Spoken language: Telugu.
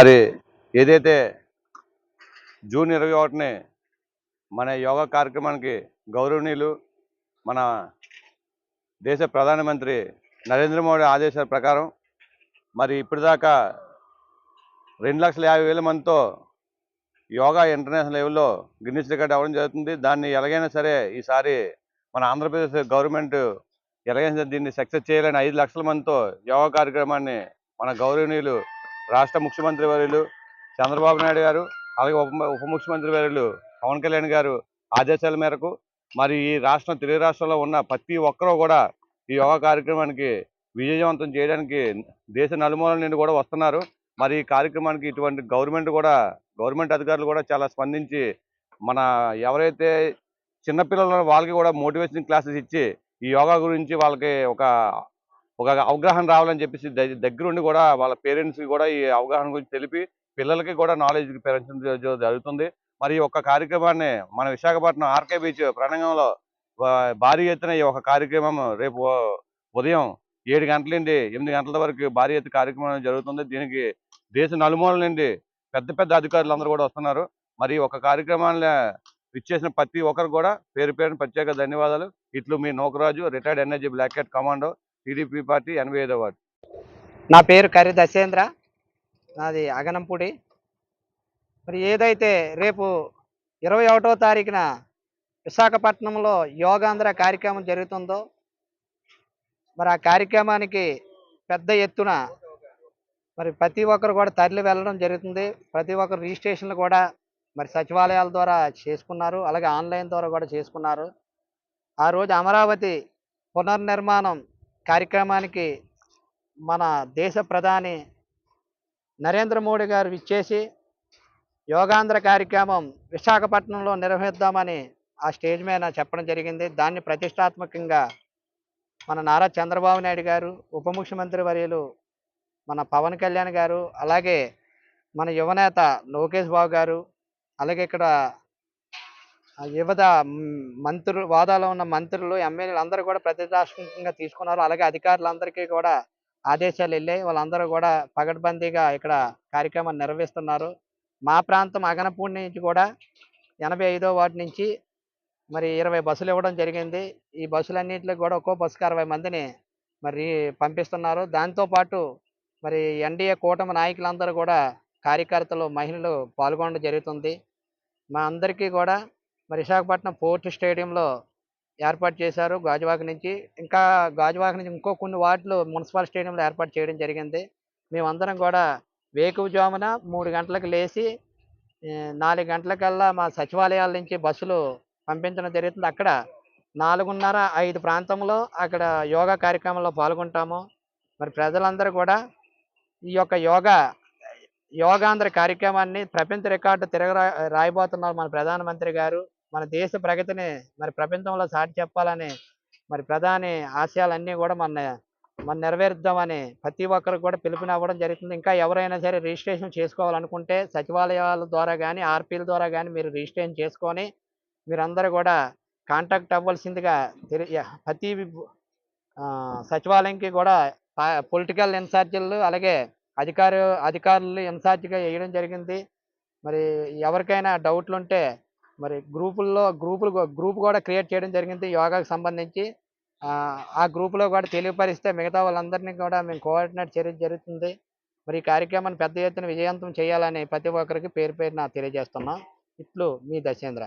మరి ఏదైతే జూన్ ఇరవై ఒకటిని మన యోగా కార్యక్రమానికి గౌరవనీయులు మన దేశ ప్రధానమంత్రి నరేంద్ర మోడీ ఆదేశాల ప్రకారం మరి ఇప్పటిదాకా రెండు లక్షల యాభై వేల మందితో యోగా ఇంటర్నేషనల్ లెవెల్లో గిన్నిస్ రికార్డ్ అవ్వడం జరుగుతుంది. దాన్ని ఎలాగైనా సరే ఈసారి మన ఆంధ్రప్రదేశ్ గవర్నమెంట్ ఎలాగైనా దీన్ని సక్సెస్ చేయాలని ఐదు లక్షల మందితో యోగా కార్యక్రమాన్ని మన గౌరవనీయులు రాష్ట్ర ముఖ్యమంత్రి వర్యులు చంద్రబాబు నాయుడు గారు అలాగే ఉప ఉప ముఖ్యమంత్రి వర్యులు పవన్ కళ్యాణ్ గారు ఆదేశాల మేరకు మరి ఈ రాష్ట్రం తెలుగు రాష్ట్రంలో ఉన్న ప్రతి ఒక్కరూ కూడా ఈ యోగా కార్యక్రమానికి విజయవంతం చేయడానికి దేశ నలుమూలల నుండి కూడా వస్తున్నారు. మరి ఈ కార్యక్రమానికి ఇటువంటి గవర్నమెంట్ కూడా గవర్నమెంట్ అధికారులు కూడా చాలా స్పందించి మన ఎవరైతే చిన్నపిల్లలు వాళ్ళకి కూడా మోటివేషన్ క్లాసెస్ ఇచ్చి ఈ యోగా గురించి వాళ్ళకి ఒక ఒక అవగాహన రావాలని చెప్పేసి దగ్గరుండి కూడా వాళ్ళ పేరెంట్స్కి కూడా ఈ అవగాహన గురించి తెలిపి పిల్లలకి కూడా నాలెడ్జ్ పెంచడం జరుగుతుంది. మరి ఈ ఒక్క కార్యక్రమాన్ని మన విశాఖపట్నం ఆర్కే బీచ్ ప్రణంగంలో భారీ ఎత్తున ఈ ఒక కార్యక్రమం రేపు ఉదయం ఏడు గంటల నుండి ఎనిమిది గంటల వరకు భారీ ఎత్తు కార్యక్రమం జరుగుతుంది. దీనికి దేశ నలుమూల నుండి పెద్ద పెద్ద అధికారులు అందరూ కూడా వస్తున్నారు. మరి ఒక కార్యక్రమాన్ని ఇచ్చేసిన ప్రతి ఒక్కరు కూడా పేరు పేరున ప్రత్యేక ధన్యవాదాలు. ఇట్లు మీ Nokaraju retired NIG black head commando TDP party ఎనభై ఐదో వార్డు. నా పేరు కరి దశేంద్ర. నాది అగనంపూడి. మరి ఏదైతే రేపు ఇరవై ఒకటో తారీఖున విశాఖపట్నంలో యోగాంధ్ర కార్యక్రమం జరుగుతుందో మరి ఆ కార్యక్రమానికి పెద్ద ఎత్తున మరి ప్రతి ఒక్కరు కూడా తరలి వెళ్ళడం జరుగుతుంది. ప్రతి ఒక్కరు రిజిస్ట్రేషన్లు కూడా మరి సచివాలయాల ద్వారా చేసుకున్నారు. అలాగే ఆన్లైన్ ద్వారా కూడా చేసుకున్నారు. ఆ రోజు అమరావతి పునర్నిర్మాణం కార్యక్రమానికి మన దేశ ప్రధాని నరేంద్ర మోడీ గారు ఇచ్చేసి యోగాంధ్ర కార్యక్రమం విశాఖపట్నంలో నిర్వహిద్దామని ఆ స్టేజ్ మీద చెప్పడం జరిగింది. దాన్ని ప్రతిష్టాత్మకంగా మన నారా చంద్రబాబు నాయుడు గారు ఉప ముఖ్యమంత్రి వర్యులు మన పవన్ కళ్యాణ్ గారు అలాగే మన యువనేత లోకేష్ బాబు గారు అలాగే ఇక్కడ యువత మంత్రులు వాదాలో ఉన్న మంత్రులు ఎమ్మెల్యేలు అందరూ కూడా ప్రతిష్టాత్మకంగా తీసుకున్నారు. అలాగే అధికారులందరికీ కూడా ఆదేశాలు వెళ్ళాయి. వాళ్ళందరూ కూడా పగడ్బందీగా ఇక్కడ కార్యక్రమాన్ని నిర్వహిస్తున్నారు. మా ప్రాంతం అగనపూడి నుంచి కూడా ఎనభై ఐదో వార్డు నుంచి మరి ఇరవై బస్సులు ఇవ్వడం జరిగింది. ఈ బస్సులన్నింటిలో కూడా ఒక్కో బస్సుకి అరవై మందిని మరి పంపిస్తున్నారు. దాంతోపాటు మరి ఎన్డీఏ కూటమి నాయకులందరూ కూడా కార్యకర్తలు మహిళలు పాల్గొనడం జరుగుతుంది. మా అందరికీ కూడా మరి విశాఖపట్నం పోర్ట్ స్టేడియంలో ఏర్పాటు చేశారు గాజువాక నుంచి. ఇంకా గాజువాక నుంచి ఇంకో కొన్ని వార్డులు మున్సిపల్ స్టేడియంలో ఏర్పాటు చేయడం జరిగింది. మేమందరం కూడా వేకువజామున మూడు గంటలకు లేచి నాలుగు గంటలకల్లా మా సచివాలయాల నుంచి బస్సులు పంపించడం జరుగుతుంది. అక్కడ నాలుగున్నర ఐదు ప్రాంతంలో అక్కడ యోగా కార్యక్రమంలో పాల్గొంటాము. మరి ప్రజలందరూ కూడా ఈ యొక్క యోగా యోగాంధ్ర కార్యక్రమాన్ని ప్రపంచ రికార్డు తిరగ రాయబోతున్నారు మన ప్రధానమంత్రి గారు. మన దేశ ప్రగతిని మరి ప్రపంచంలో సాటి చెప్పాలని మరి ప్రధాని ఆశయాలన్నీ కూడా మన మనం నెరవేరుద్దామని ప్రతి ఒక్కరికి కూడా పిలుపునివ్వడం జరుగుతుంది. ఇంకా ఎవరైనా సరే రిజిస్ట్రేషన్ చేసుకోవాలనుకుంటే సచివాలయాల ద్వారా కానీ ఆర్పీల ద్వారా కానీ మీరు రిజిస్ట్రేషన్ చేసుకొని మీరందరూ కూడా కాంటాక్ట్ అవ్వాల్సిందిగా ప్రతి సచివాలయంకి కూడా పొలిటికల్ ఇన్ఛార్జీలు అలాగే అధికారు అధికారులు ఇన్ఛార్జిగా వేయడం జరిగింది. మరి ఎవరికైనా డౌట్లు ఉంటే మరి గ్రూపుల్లో గ్రూపులు గ్రూప్ కూడా క్రియేట్ చేయడం జరిగింది. యోగాకు సంబంధించి ఆ, గ్రూపులో కూడా తెలియపరిస్తే మిగతా వాళ్ళందరినీ కూడా మేము కోఆర్డినేట్ చర్య జరుగుతుంది. మరి ఈ కార్యక్రమాన్ని పెద్ద ఎత్తున విజయవంతం చేయాలని ప్రతి ఒక్కరికి పేరు పేరున తెలియజేస్తున్నాం. ఇట్లు మీ దశేంద్ర.